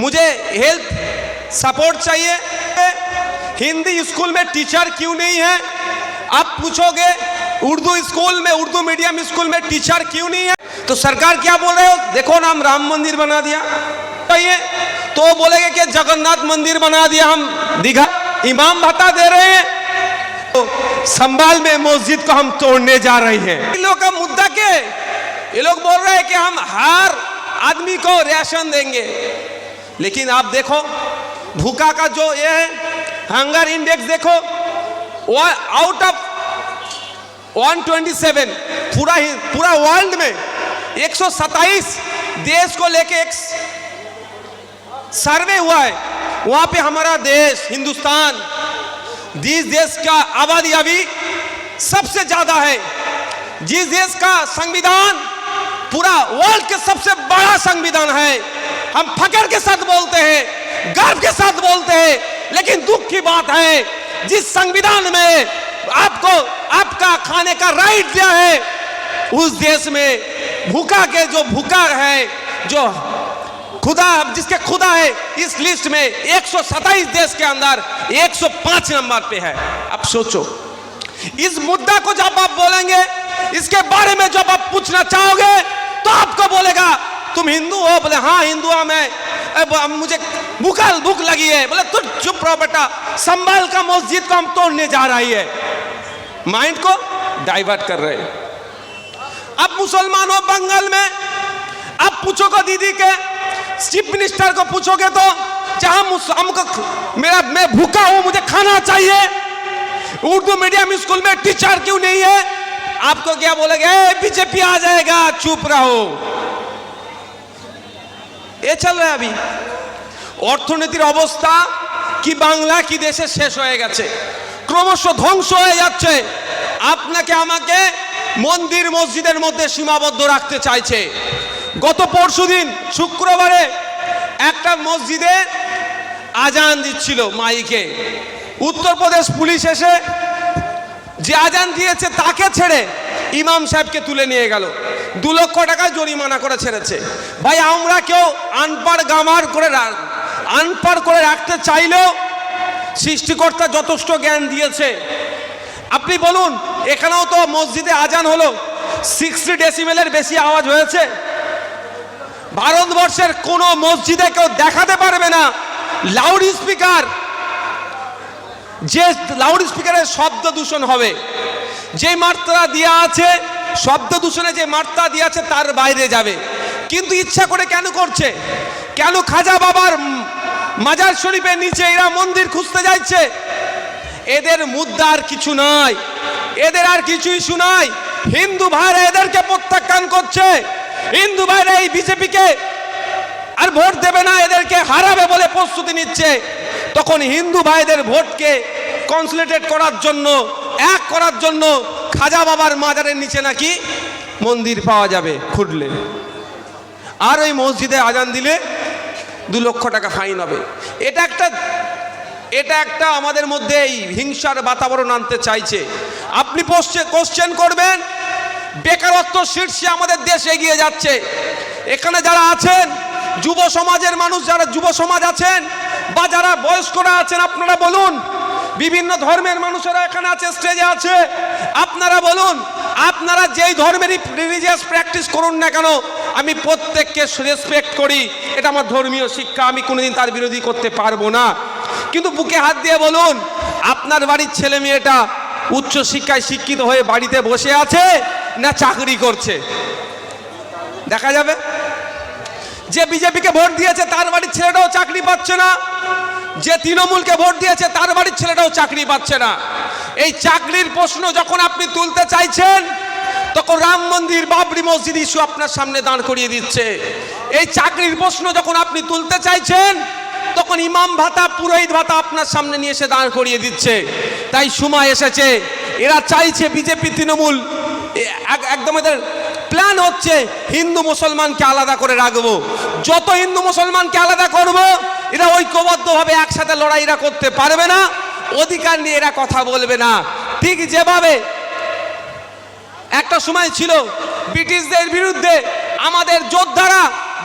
मुझे health support चाहिए। Hindi school में टीचर क्यों नहीं है? आप पूछोगे, उर्दू स्कूल में, उर्दू मीडियम स्कूल में टीचर क्यों नहीं है? तो सरकार क्या बोल रहे हो? देखो ना, हम राम मंदिर बना दिया। चाहिए? तो बोलेंगे कि जगन्नाथ मंदिर बना दिया हम। दीघा, इमाम भत्ता दे रहे हैं। तो संभाल में मस्जिद को हम तोड़ने जा रहे हैं। इन लोगों का मुद्दा है? ये लोग बोल रहे हैं कि हम हर आदमी को राशन देंगे। लेकिन आप देखो, भूखा का जो ये है हंगर इंडेक्स देखो आउट ऑफ़ 127 पूरा पूरा वर्ल्ड में 127 देश को लेके एक सर्वे हुआ है। वहाँ पे हमारा देश, हिंदुस्तान, जिस देश का आबादी अभी सबसे ज़्यादा है, जिस देश का संविधान पूरा वर्ल्ड के सबसे बड़ा संविधान है। हम फकर के साथ बोलते हैं, गर्व के साथ बोलते हैं, लेकिन दुख की बात है, जिस संविधान में आपको, आपका खाने का राइट दिया है, उस देश में भूखा के जो भूखा है, जो खुदा, जिसके खुदा है, इस लिस्ट में 127 देश के अंदर 105 नंबर पे है। अब सोचो, इस मुद्दा को जब आप बोलेंगे, इसके बारे में जब आप पूछना चाहोगे तो आपको बोलेगा तुम हिंदू हो? बोले हाँ हिंदू हूँ मैं। मुझे भूखा भूख लगी है। बोले, तू चुप रहो बेटा। संभाल का मस्जिद को हम तोड़ने जा रही है। माइंड को डाइवर्ट कर रहे अब मुसलमान हो बंगाल में। अब पूछोगे दीदी के, चीफ मिनिस्टर को पूछोगे तो जहाँ हमको मेरा, मैं भूखा हूँ, मुझे खाना चाहिए। उर्दू मीडियम स्कूल में टीचर क्यों नहीं है? आपको क्या बोलेगा? बीजेपी आ जाएगा, चुप रहो। এ চল আবি। অর্থনীতির অবস্থা কি বাংলা, কি দেশে শেষ হয়ে গেছে। ক্রমশ ধ্বংস হয়ে যাচ্ছে। আপনাকে আমাকে মন্দির, মসজিদের মধ্যে সীমাবদ্ধ রাখতে চাইছে। গত পরশুদিন শুক্রবারে একটা মসজিদে আজান দিচ্ছিল মাইকে। উত্তরপ্রদেশ পুলিশ এসে যে আজান দিয়েছে তাকে ছেড়ে ইমাম সাহেবকে তুলে নিয়ে গেল। দু লক্ষ টাকা জরিমানা করে ছেড়েছে। ভাই, আমরা কেউ আনপার গামার করে রা- আনপাড় করে রাখতে চাইলেও সৃষ্টিকর্তা যথেষ্ট জ্ঞান দিয়েছে। আপনি বলুন, এখানেও তো মসজিদে আজান হলো সিক্সটি ডেসিমেলের বেশি আওয়াজ হয়েছে। ভারতবর্ষের কোনো মসজিদে কেউ দেখাতে পারবে না। লাউড স্পিকার যে লাউড স্পিকারের শব্দ দূষণ হবে। যে মাত্রা দেওয়া আছে শব্দ দূষণে যে মাত্রা দেওয়া আছে তার বাইরে যাবে। কিন্তু ইচ্ছা করে কেন করছে? কেন খাজা বাবার মাজার শরীফের নিচে এরা মন্দির খুঁজতে যাচ্ছে? এদের মুদ্রা আর কিছু নয় এদের আর কিছু ইস্যু হিন্দু ভাইরা এদেরকে প্রত্যাখ্যান করছে। হিন্দু ভাইরা এই বিজেপিকে আর ভোট দেবে না, এদেরকে হারাবে বলে প্রস্তুতি নিচ্ছে। তখন হিন্দু ভাইদের ভোটকে কনসুলেটেড করার জন্য, এক করার জন্য খাজা বাবার মাজারের নিচে নাকি মন্দির পাওয়া যাবে খুঁড়লে। আর ওই মসজিদে আজান দিলে দু লক্ষ টাকা ফাইন হবে। এটা একটা এটা একটা আমাদের মধ্যে এই হিংসার বাতাবরণ আনতে চাইছে। আপনি কোশ্চেন করবেন, বেকারত্ব শীর্ষে আমাদের দেশ এগিয়ে যাচ্ছে। এখানে যারা আছেন, যুব সমাজের মানুষ, যারা যুব সমাজ আছেন, বা যারা বয়স্করা আছেন, আপনারা বলুন বিভিন্ন ধর্মের মানুষেরা এখানে আছে স্টেজে আছে। আপনারা বলুন, আপনারা যেই ধর্মেরই রিলিজিয়াস প্র্যাকটিস করুন না কেন, আমি প্রত্যেককে রেসপেক্ট করি। এটা আমার ধর্মীয় শিক্ষা, আমি কোনোদিন তার বিরোধী করতে পারব না। কিন্তু বুকে হাত দিয়ে বলুন, আপনার বাড়ির ছেলে মেয়েটা উচ্চ শিক্ষায় শিক্ষিত হয়ে বাড়িতে বসে আছে না চাকরি করছে? দেখা যাবে? যে বিজেপিকে ভোট দিয়েছে তার বাড়ির ছেলেটাও চাকরি পাচ্ছে না। যে তৃণমূলকে ভোট দিয়েছে তার বাড়ির ছেলেটাও চাকরি পাচ্ছে না। এই চাকরির প্রশ্ন যখন আপনি তুলতে চাইছেন, তখন রাম মন্দির, বাবরি মসজিদ ইস্যু আপনার সামনে দাঁড় করিয়ে দিচ্ছে। এই চাকরির প্রশ্ন যখন আপনি তুলতে চাইছেন, তখন ইমাম ভাতা, পুরোহিত ভাতা আপনার সামনে নিয়ে এসে দাঁড় করিয়ে দিচ্ছে। তাই সময় এসেছে। এরা চাইছে বিজেপি তৃণমূল এক- একদম এদের প্ল্যান হচ্ছে হিন্দু মুসলমানকে আলাদা করে রাখব। যত হিন্দু মুসলমানকে আলাদা করব, এরা ঐক্যবদ্ধভাবে একসাথে লড়াইরা করতে পারবে না, অধিকার নিয়ে এরা কথা বলবে না। ঠিক যেভাবে একটা সময় ছিল, ব্রিটিশদের বিরুদ্ধে আমাদের যোদ্ধারা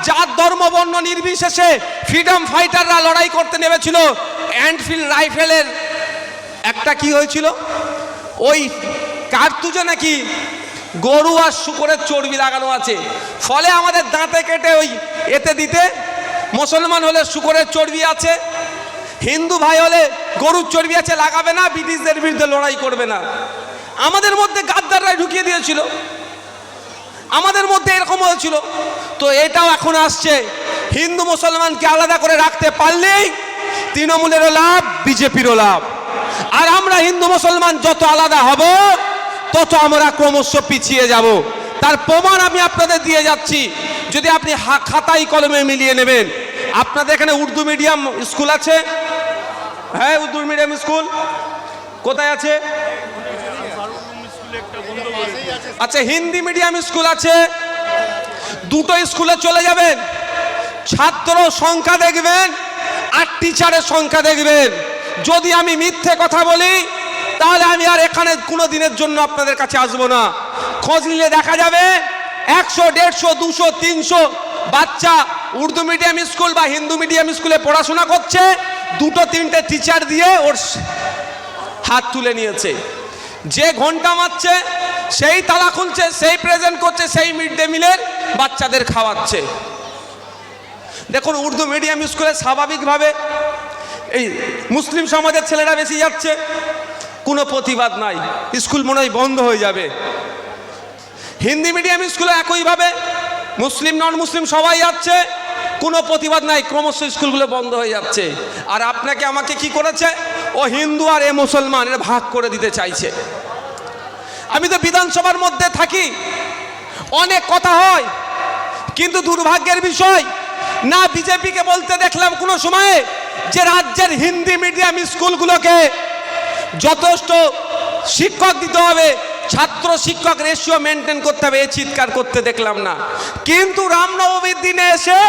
জাত, ধর্ম, বর্ণ নির্বিশেষে ফ্রিডম ফাইটাররা লড়াই করতে নেমেছিল। অ্যান্ডফিল্ড রাইফেলের একটা কি হয়েছিল? ওই কার্তুজে নাকি গরু আর শুকরের চর্বি লাগানো আছে। ফলে আমাদের দাঁতে কেটে ওই এতে দিতে মুসলমান হলে শুকরের চর্বি আছে, হিন্দু ভাই হলে গরুর চর্বি আছে, লাগাবে না, ব্রিটিশদের বিরুদ্ধে লড়াই করবে না। আমাদের মধ্যে গাদ্দাররাই ঢুকিয়ে দিয়েছিল। আমাদের মধ্যে এরকম হয়েছিল। তো এটাও এখন আসছে। হিন্দু মুসলমানকে আলাদা করে রাখতে পারলেই তৃণমূলেরও লাভ, বিজেপিরও লাভ। আর আমরা হিন্দু মুসলমান যত আলাদা হব তত আমরা ক্রমশ পিছিয়ে যাব। তার প্রমাণ আমি আপনাদের দিয়ে যাচ্ছি। যদি আপনি খাতায় কলমে মিলিয়ে নেবেন। আপনাদের এখানে উর্দু মিডিয়াম স্কুল আছে? হ্যাঁ উর্দু মিডিয়াম স্কুল। কোথায় আছে? আচ্ছা হিন্দি মিডিয়াম স্কুল আছে। দুটো স্কুলে চলে যাবেন। ছাত্র সংখ্যা দেখবেন আর টিচারের সংখ্যা দেখবেন। যদি আমি মিথ্যে কথা বলি তাহলে আমি আর এখানে কোনো দিনের জন্য আপনাদের কাছে আসব না। খোঁজ নিলে দেখা যাবে একশো, দেড়শো, দুশো, তিনশো বাচ্চা উর্দু মিডিয়াম স্কুল বা হিন্দু মিডিয়াম স্কুলে পড়াশোনা করছে, দুটো, তিনটে টিচার দিয়ে ওর হাত তুলে নিয়েছে। যে ঘণ্টা মারছে, সেই তালা খুলছে, সেই প্রেজেন্ট করছে, সেই মিড ডে মিলের বাচ্চাদের খাওয়াচ্ছে। দেখুন, উর্দু মিডিয়াম স্কুলে স্বাভাবিকভাবে এই মুসলিম সমাজের ছেলেরা বেশি যাচ্ছে। কোনো প্রতিবাদ নাই। স্কুল মনে হয় বন্ধ হয়ে যাবে। হিন্দি মিডিয়াম স্কুলে একইভাবে মুসলিম নন মুসলিম সবাই যাচ্ছে, কোনো প্রতিবাদ নাই, ক্রমশ স্কুলগুলো বন্ধ হয়ে যাচ্ছে। আর আপনাকে আমাকে কি করেছে? ও হিন্দু আর এ মুসলমান, এর ভাগ করে দিতে চাইছে। আমি তো বিধানসভার মধ্যে থাকি, অনেক কথা হয়, কিন্তু দুর্ভাগ্যের বিষয়, না বিজেপিকে বলতে দেখলাম কোনো সময়ে যে রাজ্যের হিন্দি মিডিয়াম স্কুলগুলোকে যথেষ্ট শিক্ষক দিতে হবে, ছাত্র শিক্ষক রেশিও মেনটেন করতে হবে এ চিৎকার করতে দেখলাম না। কিন্তু রামনবমীর দিনে এসে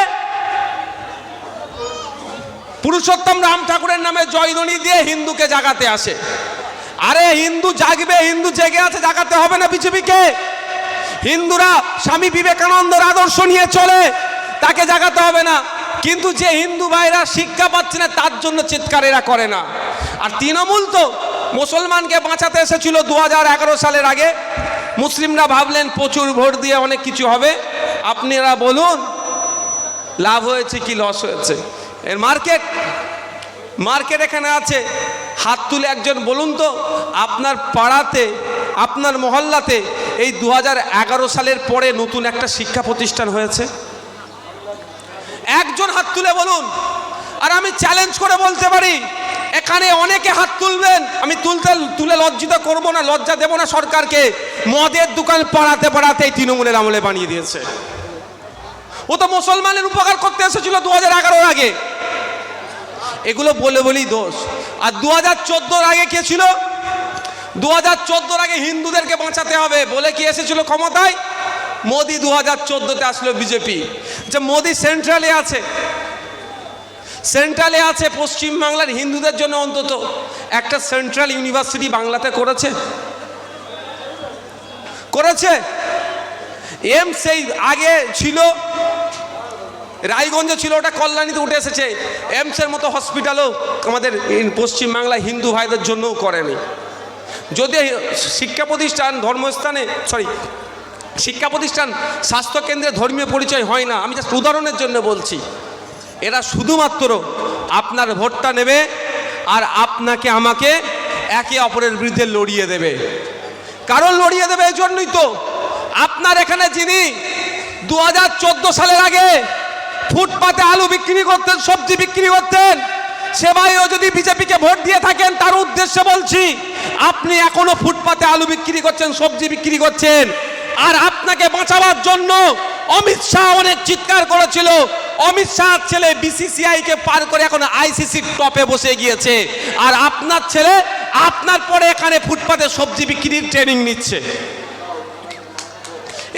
পুরুষোত্তম রাম ঠাকুরের নামে জয়ধ্বনি দিয়ে হিন্দুকে জাগাতে আসে। আরে হিন্দু জাগবে, হিন্দু জেগে আছে, জাগাতে হবে না বিজেপিকে হিন্দুরা স্বামী বিবেকানন্দর আদর্শ নিয়ে চলে, তাকে জাগাতে হবে না। কিন্তু যে হিন্দু ভাইরা শিক্ষা পাচ্ছে না, তার জন্য চিৎকার এরা করে না। আর তৃণমূল তো মুসলমানকে বাঁচাতে এসেছিল দু হাজার এগারো সালের আগে। মুসলিমরা ভাবলেন, প্রচুর ভোট দিয়ে অনেক কিছু হবে। আপনারা বলুন, লাভ হয়েছে কি লস হয়েছে? এর মার্কেট মার্কেট এখানে আছে। হাত তুলে একজন বলুন তো, আপনার পাড়াতে, আপনার মহল্লাতে এই দু হাজার এগারো সালের পরে নতুন একটা শিক্ষা প্রতিষ্ঠান হয়েছে? একজন হাত তুলে বলুন, আর আমি চ্যালেঞ্জ করে বলতে পারি এখানে অনেকে হাত তুলবেন। আমি তুলতে, তুলে লজ্জিত করব না, লজ্জা দেব না সরকারকে। মদের দোকান পাড়াতে পাড়াতে এই তৃণমূলের আমলে বানিয়ে দিয়েছে। ও তো মুসলমানের উপকার করতে এসেছিল দু হাজার আগে। এগুলো বলে বলেই দোষ। আর দু হাজার আগে কে ছিল? দু হাজার আগে হিন্দুদেরকে বাঁচাতে হবে বলে কি এসেছিল ক্ষমতায়? মোদি দু হাজার চোদ্দোতে আসলো বিজেপি। যে মোদি সেন্ট্রালে আছে। সেন্ট্রালে আছে পশ্চিমবাংলার হিন্দুদের জন্য অন্তত। একটা সেন্ট্রাল ইউনিভার্সিটি বাংলাতে করেছে। করেছে? এম সেই আগে ছিল, রায়গঞ্জে ছিল, ওটা কল্যাণীতে উঠে এসেছে। এমসের মতো হসপিটালও আমাদের পশ্চিমবাংলায় হিন্দু ভাইদের জন্যও করেনি। যদি শিক্ষা প্রতিষ্ঠান, ধর্মস্থানে সরি শিক্ষা প্রতিষ্ঠান, স্বাস্থ্যকেন্দ্রে ধর্মীয় পরিচয় হয় না, আমি জাস্ট উদাহরণের জন্য বলছি। এরা শুধুমাত্র আপনার ভোটটা নেবে আর আপনাকে আমাকে একে অপরের বিরুদ্ধে লড়িয়ে দেবে। কারণ লড়িয়ে দেবে এই জন্যই তো। আপনার এখানে যিনি দু হাজার চোদ্দ সালের আগে ফুটপাতে আলু বিক্রি করতেন, সবজি বিক্রি করতেন, সে ভাইও যদি বিজেপিকে ভোট দিয়ে থাকেন, তার উদ্দেশ্যে বলছি, আপনি এখনও ফুটপাতে আলু বিক্রি করছেন, সবজি বিক্রি করছেন, আর আপনাকে বাঁচাবার জন্য অমিত শাহ অনেক চিৎকার করেছিল অমিত শাহ ছেলে বিসিসিআই কে পার করে এখন আইসিসি টপে বসে গিয়েছে। আর আপনার ছেলে আপনার পরে এখানে ফুটপাতে সবজি বিক্রির ট্রেনিং নিচ্ছে।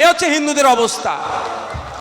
এ হচ্ছে হিন্দুদের অবস্থা।